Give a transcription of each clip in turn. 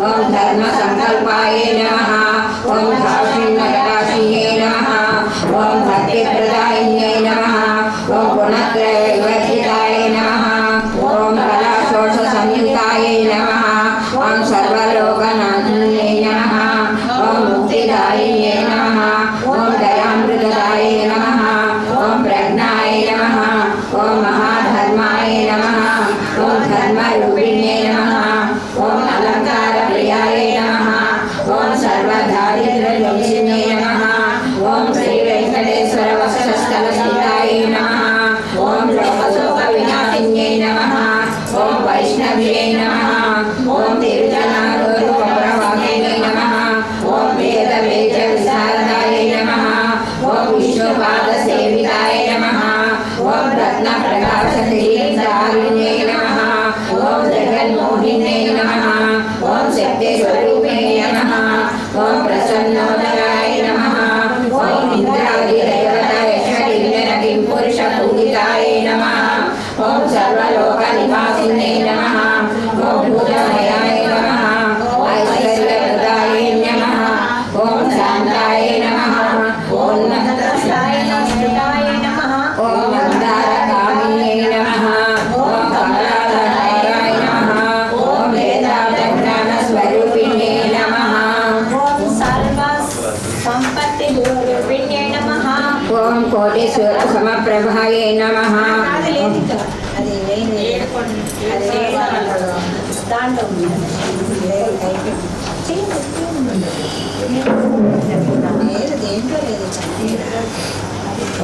ఓం ధర్మ సంకల్పాయ నమ ఓం సాక్షి నరకాశియే నమ ఓం భక్తి Vaishnavena.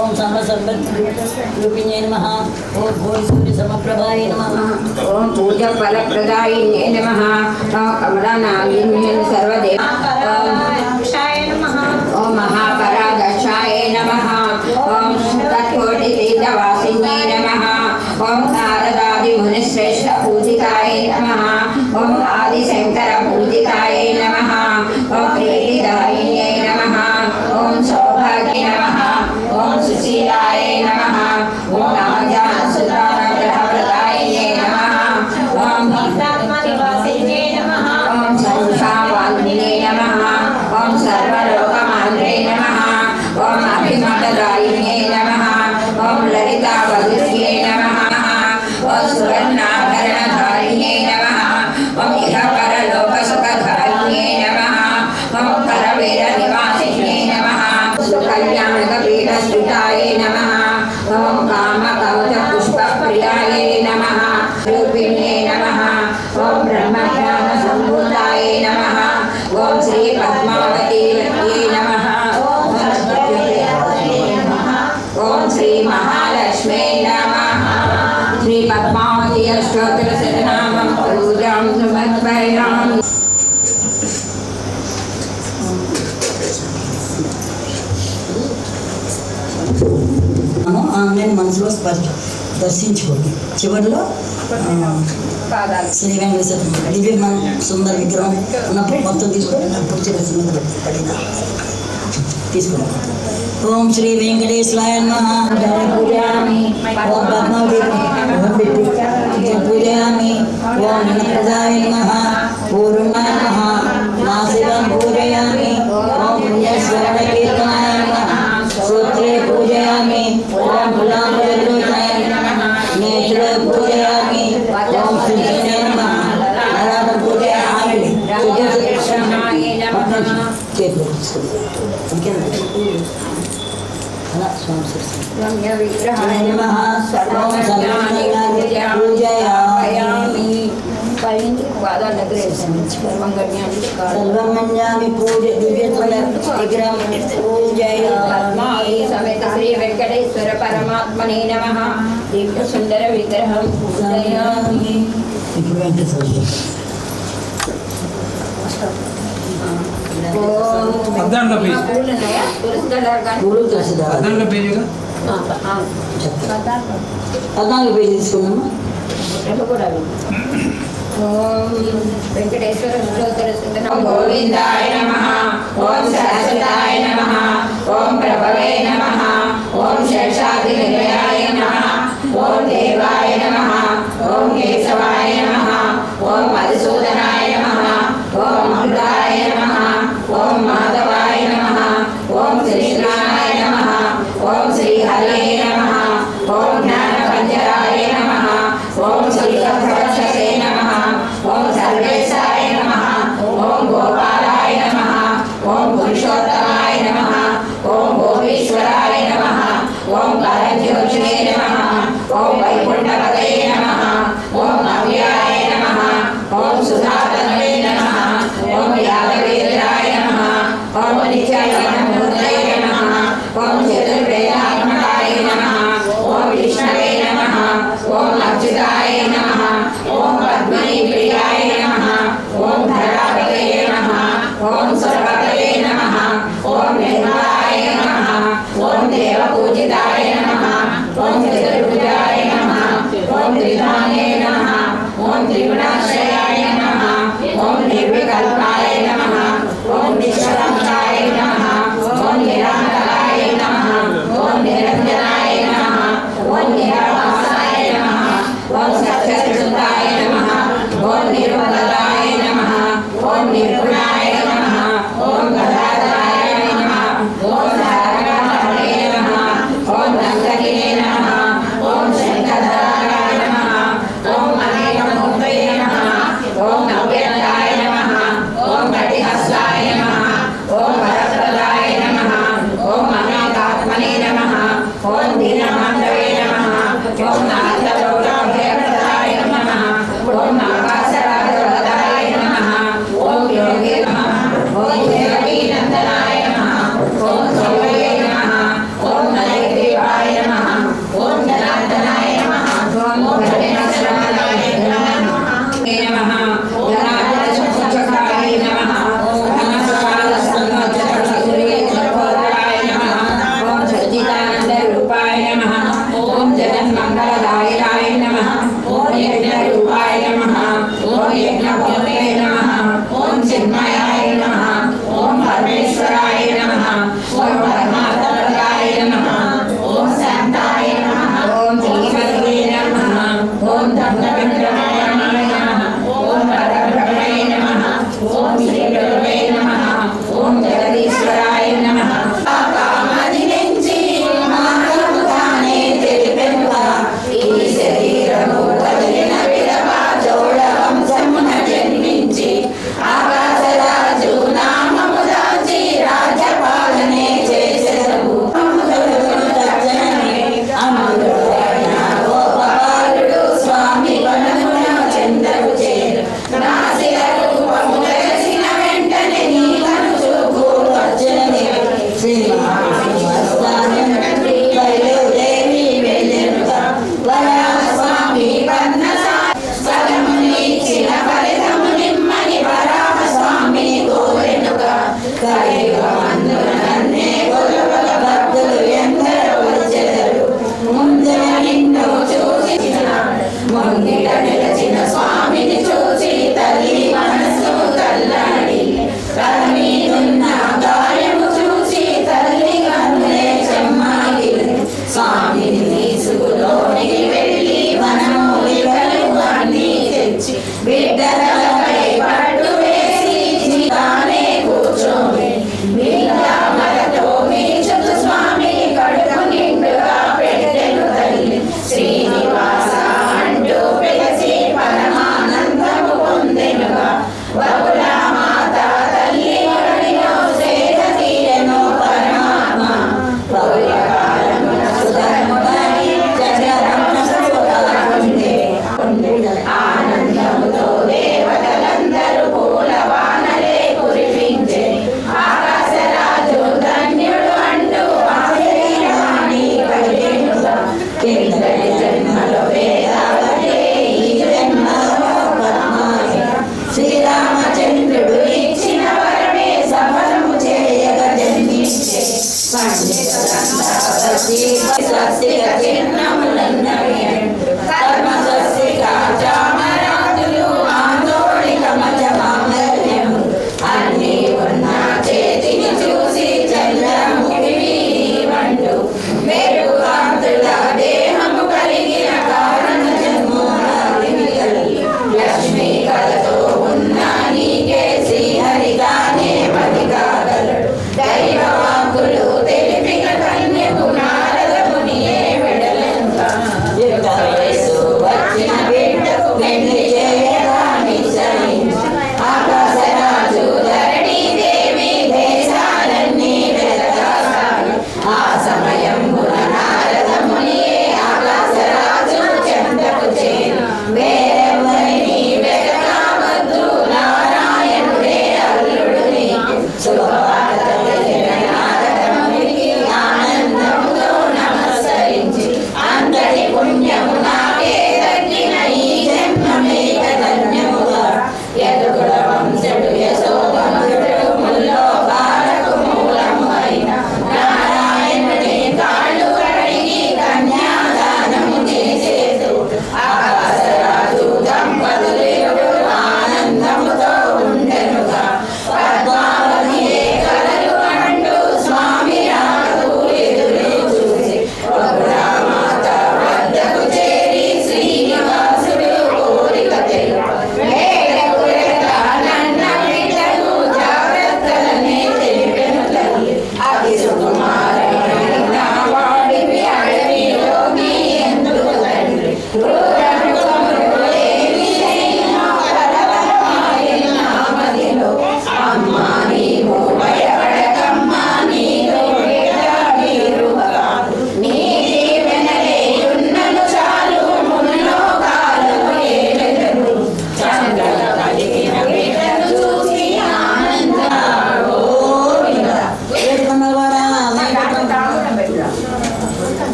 ॐ समसर्वरूपिणे नमः। ॐ भूरिसूर्यसमप्रभाय नमः। ॐ पूजाफलप्रदायिने नमः। ॐ कमलानागिन्ये सर्वदेव। ॐ नमः। ॐ शतकोटितीर्थवासिन्ये नमः। ॐ नारदादिमुनिश्रेष्ठपूजिताय नमः। చివరిలో శ్రీ వెంకటేశ్వర దివ్యమ సుందర విగ్రహం ఉన్నప్పుడు మొత్తం తీసుకొని అప్పుడు చిన్న సుందర పడిన తీసుకున్నాం. ఓం శ్రీ వెంకటేశ్వరాయ పూజయామి ఓం పద్మ పూజయామి ఓం నమ. పూర్ణ నా శివం పూజయామి. विश्वम्य विग्रहाय नमः सर्वं पूजयामि सर्वमञ्जामि पूजय विग्रहं पूजयामि समेत श्री वेङ्कटेश्वर परमात्मने नमः दीप्तसुन्दर विग्रहं पूजयामि अध्ययन का पेज अध्ययन का पेज का పద్నాలుగు పేజీ తీసుకున్నామా వెంకటేశ్వర గోవిందాయ నమ ఓం సరస్వతాయ నమ ఓం ప్రభవే నమ. Obrigada.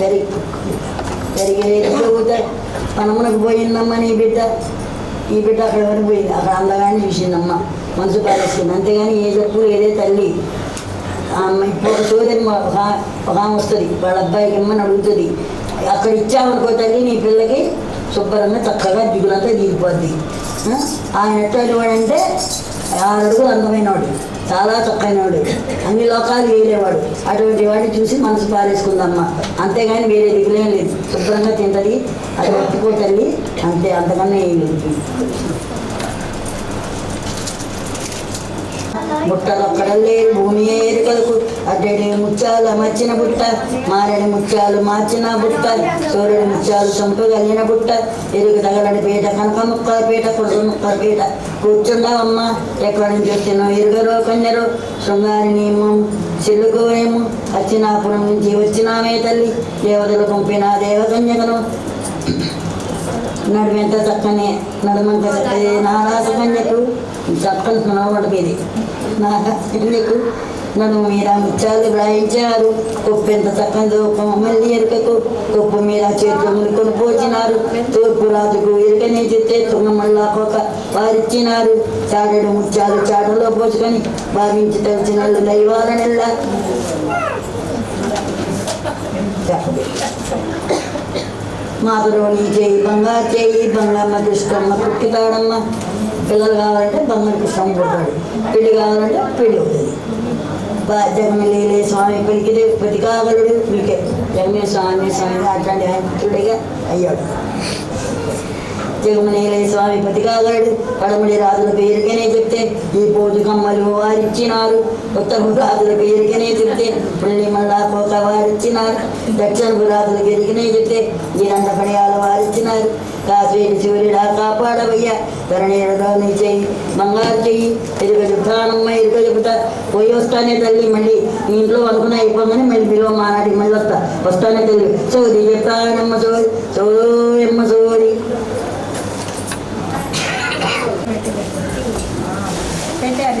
వెరీ వెరీ పనమునకు పోయిందమ్మ నీ బిడ్డ ఈ బిడ్డ అక్కడ వరకు పోయింది? అక్కడ అందగానే చూసిందమ్మ మనసు పాలేసుకుంది అంతేగాని ఏ చెప్పు ఏదే తల్లి. ఇప్పుడు ఒక సోదరి ఒక ఆమె వస్తుంది. వాళ్ళ అబ్బాయికి ఇమ్మని అడుగుతుంది. అక్కడ ఇచ్చామనుకో తల్లి నీ పిల్లకి శుభ్రంగా చక్కగా దిగులంతా దిగిపోద్ది ఆయన ఎట్లాంటి వాడంటే ఆరు అడుగులు అందమైనవాడు. చాలా చక్కైనవాడు. అన్ని లోకాలు వేరేవాడు అటువంటి వాడిని చూసి మనసు పారేసుకుందమ్మ. అంతేగాని వేరే దిగులేం లేదు. శుభ్రంగా తింటది. అది పట్టుకో తల్లి. అంతే అంతకన్నా ఏం లేదు. బుట్టలు ఒక్కడ లేదు భూమి ఏరుకలకు అడ్డడి ముత్యాలు అమర్చిన బుట్ట మారని ముత్యాలు మార్చిన బుట్ట సూర్యుడి ముత్యాలు చంపగలిగిన బుట్ట. ఎరుగు తగలని పీట కనక ముక్కల పీట కొడుకు ముక్కల పీట. కూర్చుండవమ్మ ఎక్కడి నుంచి వచ్చిన ఎరుగరో కొందరు. శృంగారి నియమం సిల్లుకోనేమో వచ్చినాపురం నుంచి వచ్చినామే తల్లి దేవతలు పంపిన దేవకన్యకను. నడుమెంత చక్కని నడుమంత చక్కనే నారాస కన్యకు. చక్కని మనవడికి నా పిల్లలకు నన్ను మీద ముత్యాలు వ్రాయించారు కొప్పెంత ఎంత చక్కనిదో మళ్ళీ ఎరుకకు కొప్పు మీద చేతులు మునుకొని పోచినారు తూర్పు రాజుకు ఎరుకనే చెప్తే తుమ్మ మళ్ళా ఒక వారిచ్చినారు చాడడు ముత్యాలు చాటలో పోసుకొని భావించి తలిచిన దైవాల నెల్ల మాతలోని చేయి బంగారు చేయి బంగమ్మ కృష్ణమ్మ కుక్కితాడమ్మ పిల్లలు కావాలంటే బంగారు కృష్ణమ్మ కొడతాడు. పెళ్ళి కావాలంటే పెళ్ళి అవుతుంది జగమలీలే స్వామి పిలికితే ప్రతికాగలుడు పిలికే జగమే స్వామి స్వామి అట్లాంటి ఆయన అయ్యాడు. జగమనేలే స్వామి పతికాగలడు పడమడి రాజుల పేరుకనే చెప్తే ఈ పోటు కమ్మలు వారిచ్చినారు. ఉత్తరపు రాజుల పేరుకనే చెప్తే పుణ్యమల్లా మళ్ళా వారిచ్చినారు. దక్షిణపు రాజుల పేరుకనే చెప్తే ఈ రండ పడయాల వారిచ్చినారు. కాశ్మీరి సూర్యుడా కాపాడవయ్యా ధరణీలో నీ చెయ్యి బంగారు చెయ్యి ఎరుక చెప్తానమ్మ ఎరుక చెబుతా పోయి వస్తానే తల్లి మళ్ళీ మీ ఇంట్లో అనుకున్న అయిపోగానే మళ్ళీ పిలువ మానాటికి మళ్ళీ వస్తా వస్తానే తల్లి సోది చెప్తానమ్మ సోది సోయమ్మ సోది పెట్టారు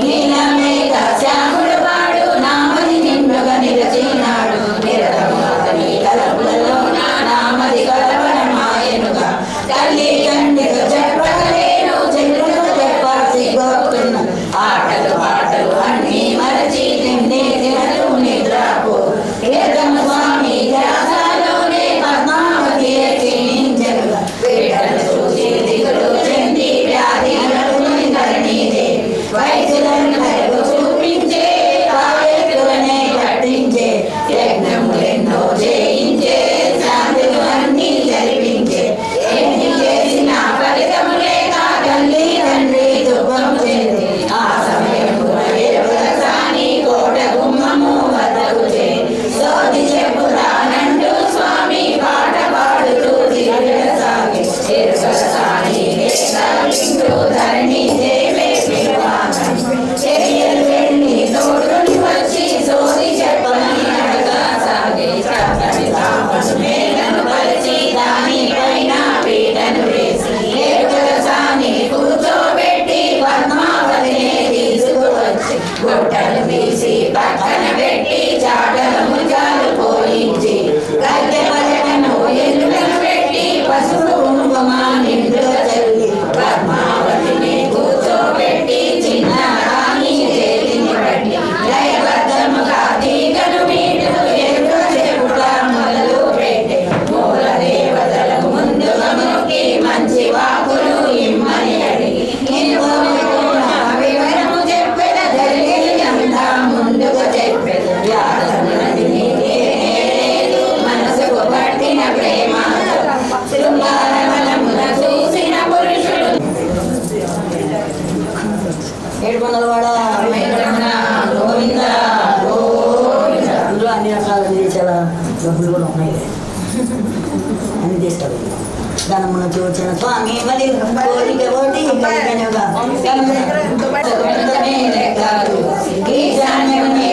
ధనమున చూచిన స్వామి మరి కోరిక ఓటి కలిగినగా. సుగంధమే లెక్కలు. ఈశాన్యమునే వెచ్చులు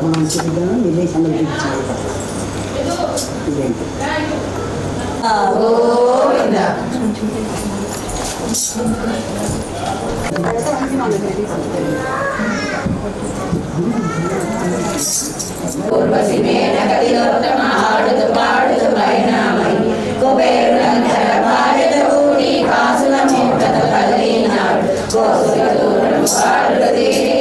ఇలా మనం చూద్దాం విదేశంలో చూపించాలి ఇదేంటి గోవింద పూర్వసి మేనగదిలోత్తమ ఆడుతూ పాడుతూ పైనామై కుబేరులందర భార్యత ఊడి కాసుల మూటత కదిలినాడు కోసుల దూరం పాడులు తీరి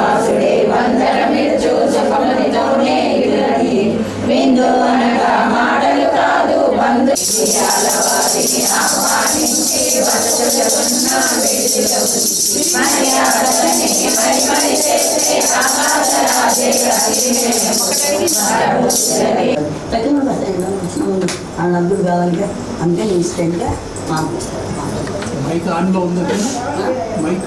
శ్రీనివాసుడే వందరమిచ్చు సుఖమునితోనే ఇళ్ళని విందు అనగా మాటలు కాదు బంధు విజయాల వారిని ఆహ్వానించి వసతులున్న వేదిలో ఉంచి మర్యాదలని మరి మరి చేసే ఆకాశరాజే అధినేములని ఆ నలుగురు కావాలి అంటే ఇన్స్టెంట్గా మాకు మైక్ ఆన్లో ఉంది? మైక్?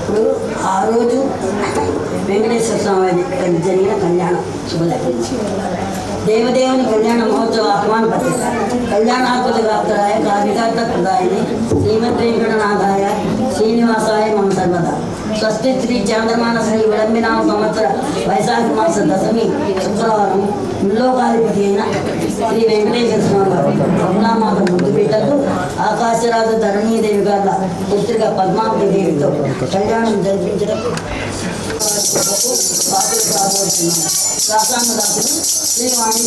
ఇప్పుడు ఆ రోజు వెంకటేశ్వర స్వామి వారి జరిగిన కళ్యాణం శుభలగ్నం దేవదేవుని కళ్యాణ మహోత్సవ ఆహ్వాన పత్రిక కళ్యాణాత్మక ప్రాప్తరాయ కావికార్థ ప్రదాయని శ్రీమద్ వెంకటనాథాయ శ్రీనివాసాయ మమ సర్వదా స్వస్తి శ్రీ చంద్రమానశ్రీ శ్రీ విళంబినామ సంవత్సర వైశాఖ మాస దశమి శుక్రవారం ముల్లోకాధిపతి అయిన శ్రీ వెంకటేశ్వర స్వామి వారి కమలామాత ముందు పీటకు ఆకాశరాజు ధరణీదేవి గారి పుత్రిక పద్మావతి దేవితో కళ్యాణం జరిపించడం బాపులు కాబోతున్నాను రాసాంగ దాసులు శ్రీవాణి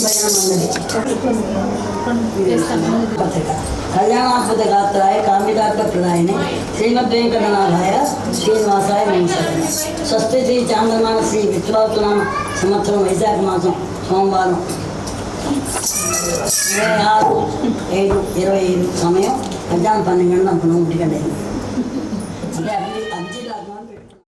పత్రిక కళ్యాణాద్భుత గాత్రాయ కామితార్థ ప్రదాయని శ్రీమద్ వెంకటనాథాయ శ్రీనివాసాయ నమస్కారం. స్వస్తి శ్రీ చాంద్రమాన శ్రీ విశ్వాసునామ సంవత్సరం వైశాఖ మాసం సోమవారం. ఇరవై ఆరు ఏడు ఇరవై ఐదు సమయం మధ్యాహ్నం పన్నెండు గంటల పునః ఒంటి